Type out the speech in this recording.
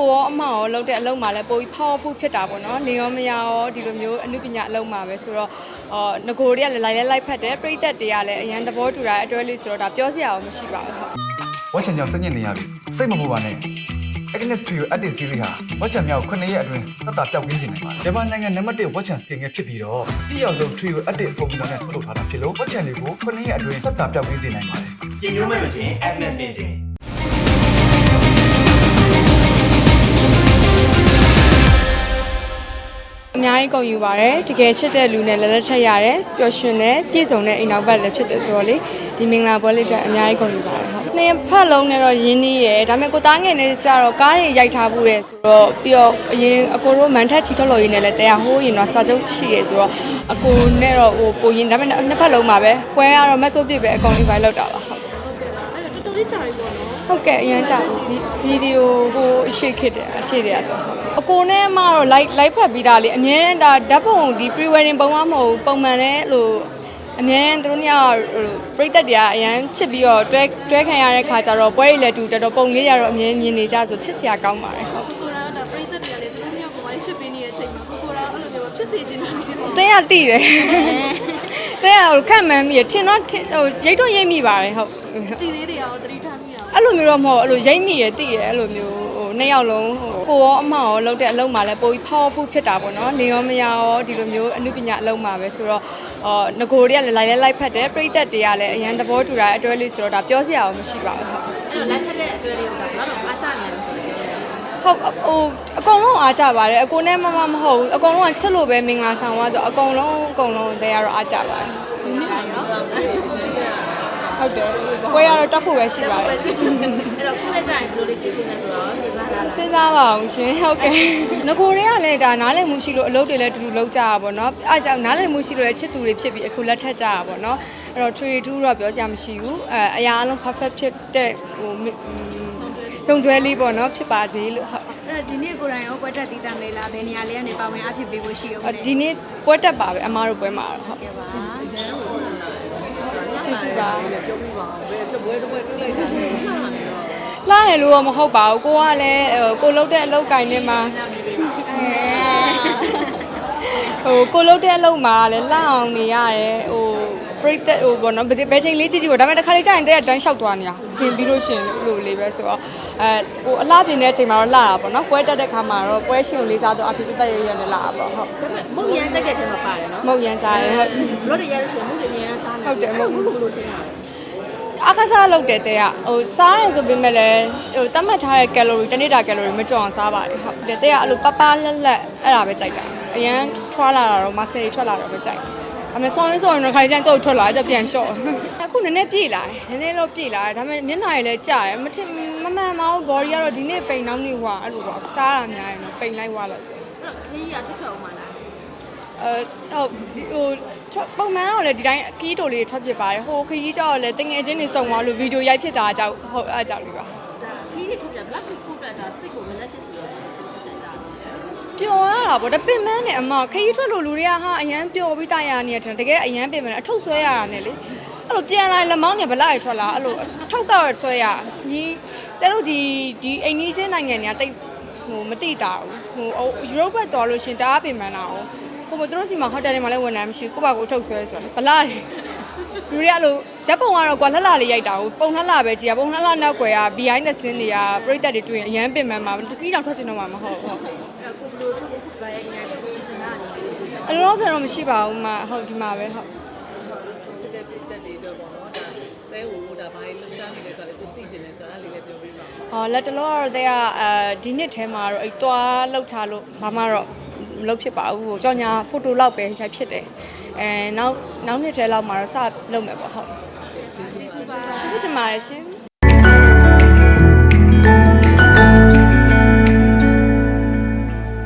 ကိုရောအမရောလုပ်တဲ့အလုပ်မှာလည်းပိုပြီး powerful ဖြစ်တာပေါ့နော်လင်ရောမယားရောဒီလိုမျိုးအနုပညာအလုပ်မှာပဲဆိုတော့အော်ငကိုတွေကလည်းလိုက်လဲလိုက်ဖက်တယ်ပြိသက်တွေကလည်းအရန်သဘောတူတာအတွဲလေးဆိုတော့ဒါပြောစရာမရှိပါဘူးဟုတ်ဝက်ချန်ကြောင့်စိတ်ညစ်နေရပြီစိတ်မပူပါနဲ့ Agnes Trio Active Series ဟာဝက်ချန်မြောက်9ရက်အတွင်းသက်သာပျောက်ကင်းစေနိုင်ပါတယ်ဂျပန်နိုင်ငံနံပါတ်1ဝက်ချန်စကင်ငယ်ဖြစ်ပြီးတော့တိရောက်ဆုံး Trio Active Formula နဲ့ထုတ်လုပ်ထားတာဖြစ်လို့ဝက်ချန်တွေကို9ရက်အတွင်းသက်သာပျောက်ကင်းစေနိုင်ပါတယ်ပြင်မျိုးမဲ့မချင်း Agnes နေစဉ် အများကြီးကုန်ယူပါတယ်တကယ်ချစ်တဲ့လူနဲ့လည်းလက်ထက်ရတယ်ပျော်ရွှင်တဲ့ပြည့်စုံတဲ့အိမ်နောက်ဘက်လည်းဖြစ်တယ်ဆိုတော့လေဒီမင်္ဂလာပွဲလေးတက်အများကြီးကုန်ယူပါတယ်ဟုတ်နှစ်ဖက်လုံးနဲ့တော့ရင်းနှီးရယ်ဒါပေမဲ့ကိုသားငယ်နဲ့ကြတော့ကားတွေရိုက်ထားမှုတယ်ဆိုတော့ပြီးတော့အရင်အကိုတို့မန်ထက်ချီထုတ်လို့ရင်းနဲ့လည်းတရားဟိုးရင်တော့စာချုပ်ရှိရယ်ဆိုတော့အကိုနဲ့တော့ဟိုကိုရင်ဒါပေမဲ့နှစ်ဖက်လုံးမှာပဲပွဲကတော့မက်ဆိုးပြစ်ပဲအကောင် invite လုပ်တာပါဟုတ်အဲ့တော့တော်တော်လေးကြာပြီပေါ့နော် ဟုတ်ကဲ့အရင်ကြာပြီဗီဒီယိုဟိုအရှိခစ်တယ်အရှိတယ်ဆိုဟုတ်အကိုနဲ့မှတော့ live live ဖတ်ပြီးသားလေအမြဲတမ်းဒါဓာတ်ပုံဒီ pre wedding ပုံမှမဟုတ်ဘူးပုံမှန်တဲ့လို့အမြဲတမ်းသူတို့ညဟိုပြိသက်တွေကအရန်ချစ်ပြီးတော့တွဲတွဲခံရတဲ့ခါကျတော့ပွဲတွေလည်းတူတော်တော်ပုံလေးရတော့အမြဲမြင်နေကြဆိုချစ်စရာကောင်းပါတယ်ဟုတ်ကိုကိုရာဒါပရိသတ်တွေကလည်းသူတို့မျိုးကိုဝိုင်းရှစ်ပေးနေတဲ့အချိန်မှာကိုကိုရာအဲ့လိုမျိုးဖြစ်စေချင်တာနေပေါ့။တင်းရတိတယ်။တင်းရဟိုခက်မှန်းမိရထင်တော့ထင်ဟိုရိတ်တော့ရိတ်မိပါတယ်ဟုတ်ကြည်လေးတွေရောသတိထားမိအောင်။ အဲ့လိုမျိုးတော့မဟုတ်အဲ့လိုရိတ်မိရတိရအဲ့လိုမျိုးဟိုနှစ်ယောက်လုံးဟိုကိုရောအမရောလုပ်တဲ့အလုပ်မှာလည်းပိုပြီး powerful ဖြစ်တာပေါ့နော်။လင်ရောမယားရောဒီလိုမျိုးအနုပညာအလုပ်မှာပဲဆိုတော့အော်ငကိုတွေကလည်းလိုက်လဲလိုက်ဖက်တယ်ပြိသက်တွေကလည်းအရန်သဘောတူတာအတွဲလေးဆိုတော့ဒါပြောစရာမရှိပါဘူးဟုတ်အဲ့တော့လက်ထက်တဲ့အတွေ့အကြုံကဘာလို့အားကြနေလဲဆိုတော့ဟုတ်ဟိုအကုန်လုံးအားကြပါတယ်အကိုနဲ့မမမဟုတ်ဘူးအကုန်လုံးကချစ်လို့ပဲမင်္ဂလာဆောင်သွားဆိုအကုန်လုံးအကုန်လုံးတဲရတော့အားကြပါတယ်ဒီနေ့ရော ဟုတ်တယ်ပွဲရတော့တက်ဖို့ပဲရှိပါတယ်အဲ့တော့ခုလက်ကြရင်ဘယ်လိုလေးပြင်ဆင်မယ်ဆိုတော့စဉ်းစားတာစဉ်းစားပါအောင်ရှင်ဟုတ်ကဲ့ငကိုတွေကလည်းဒါနားလည်မှုရှိလို့အလုပ်တွေလည်းတူတူလုပ်ကြတာပေါ့နော်အားကြောင့်နားလည်မှုရှိလို့လည်းချစ်သူတွေဖြစ်ပြီးအခုလက်ထက်ကြတာပေါ့နော်အဲ့တော့ trade to တော့ပြောကြမရှိဘူးအဲအရာအလုံး perfect ဖြစ်တဲ့ဟိုစုံတွဲလေးပေါ့နော်ဖြစ်ပါစေလို့ဟုတ်အဲ့ဒီနေ့ကိုယ်တိုင်ရောကွက်တက်တည်တတ်မေးလားဘယ်နေရာလေးကနေပါဝင်အဖြစ်ပေးဖို့ရှိအောင်အဒီနေ့ပွဲတက်ပါပဲအမားတို့ပွဲမှာတော့ဟုတ်ကဲ့ပါ ကျေးဇူးပါလာရလို့တော့မဟုတ်ပါဘူးကိုကလည်းဟိုကိုလုတ်တဲ့အလုပ်ကိုင်းနေမှာဟိုကိုလုတ်တဲ့အလုပ်မှာလည်းလှအောင်နေရတယ်ဟိုပရိသတ်ဟိုဘောနော်ဘယ်ဘယ်ချိန်လေးကြည့်ကြည့်ပေါ့ဒါပေမဲ့တစ်ခါလေးကြာရင်တဲ့တန်းလျှောက်သွားနေတာချင်းပြီးလို့ရှရင်လို့လေးပဲဆိုတော့အဲဟိုအလှပြင်တဲ့အချိန်မှာတော့လှတာပေါ့နော်ပွဲတက်တဲ့ခါမှာတော့ပွဲရှင်ကိုလေးစားတော့အဖေပြတ်ရရနဲ့လှတာပေါ့ဟုတ်မုတ်ရမ်းကြက်ကြက်ထဲမှာပါတယ်နော်မဟုတ်ရန်စားတယ်ဟုတ်ဘလို့တွေရလို့ရှိရင်မုတ်တွေအများနဲ့စားနေ ဟုတ်တယ်မုတ်မုတ်ကိုဘလို့ထင်တာလဲအခါစားလုပ်တယ်တဲ့ကဟိုစားရဆိုပေမဲ့လည်းဟိုတတ်မှတ်ထားတဲ့ calorie တနေ့တာ calorie မကျော်အောင်စားပါတယ်ဟုတ်တယ်တဲ့ကအဲ့လိုပပလက်လက်အဲ့ဒါပဲကြိုက်တာအရန်ထွာလာတာတော့မဆယ်ထွာလာတော့ပဲကြိုက်အမေဆောင်းရင်ဆောင်းရင်တော့ခါကျရင်တော့ထွက်လာကြပြန်လျှော့အခုနည်းနည်းပြေးလာတယ်နည်းနည်းတော့ပြေးလာတယ်ဒါပေမဲ့မျက်နှာရည်လည်းကျတယ်မထင်မမှန်မအောင် body ကတော့ဒီနေ့ပိန်နှောင်းနေဟွာအဲ့လိုပေါ့စားတာများရင်တော့ပိန်လိုက်ဟွာလို့အဲ့တော့ခရီးရထွက်ထွက်အောင်မလား အဲဟုတ်ဒီဟိုထွက်ပုံမှန်တော့လေဒီတိုင်းခီးတိုလေးထွက်ဖြစ်ပါတယ်ဟိုခီးကြောက်လည်းတငယ်ချင်းတွေစုံသွားလို့ဗီဒီယိုရိုက်ဖြစ်တာကြောက်ဟုတ်အားကြောက်လေးပါဒါခရီးတွေထွက်ပြဘလောက်ကိုကိုပြတာစိတ်ကိုလည်းလက်ပစ္စည်းရကြကြကြပျော်ရတာပေါ့ဒါပင်မန်းနဲ့အမခရီးထွက်လို့လူတွေကဟာအရန်ပျော်ပြီးတာရနေတယ်တကယ်အရန်ပင်မန်းအထုပ်ဆွဲရတာနဲ့လေအဲ့လိုပြန်လာလက်မောင်းနဲ့ဗလာရထွက်လာအဲ့လိုအထုပ်တော့ဆွဲရညီတဲတို့ဒီဒီအိန္ဒိချင်းနိုင်ငံတွေကတိတ်ဟိုမတိတာဘူးဟိုယူရိုပဘက်တော်လို့ရှင်တအားပင်မန်းတာဟို ဟိုမတို့စီမှာဟိုတယ်တွေမှာလည်းဝန်ထမ်းမရှိကိုယ့်ဘာကိုအထုပ်ဆွဲဆိုတော့ဗလာတယ်လူတွေကအဲ့လိုဓာတ်ပုံကတော့ကွာလှလှလေးရိုက်တာကိုပုံလှလှပဲကြည်ရပုံလှလှနောက်ွယ်က behind the scene တွေကပြိသက်တွေတွေ့ရင်အရန်ပင်ပန်းမှာတတိတောင်ထွက်ချင်တော့မှာမဟုတ်ဟုတ်အဲ့တော့ကိုဘလို့ထုတ်ဖို့ပါရဲ့ညာပြင်ဆင်တာနေလေအလုံးစုံတော့မရှိပါဘူးမဟုတ်ဒီမှာပဲဟုတ်စစ်တဲ့ပြည်သက်တွေတော့ပေါ့နော်ဒါသဲဟိုဒါဘာလို့လှမ်းနေလဲဆိုတော့သူသိကျင်တယ်ဆိုတော့အဲ့လေးလည်းပြောပြပါဦးဟောလက်တလောကတော့တဲ့ကအဲဒီနှစ်ထဲမှာတော့အဲ့သွားလှုပ်ထားလို့ဘာမှတော့ မလုပ်ဖြစ်ပါဘူးဟိုကြောင်ညာဖိုတိုလောက်ပဲရိုက်ဖြစ်တယ်အဲနောက်နောက်နှစ်ထဲလောက်မှာတော့စလုပ်မယ်ပေါ့ဟုတ်ကျေးဇူးပါကျေးဇူးတင်ပါတယ်ရှင်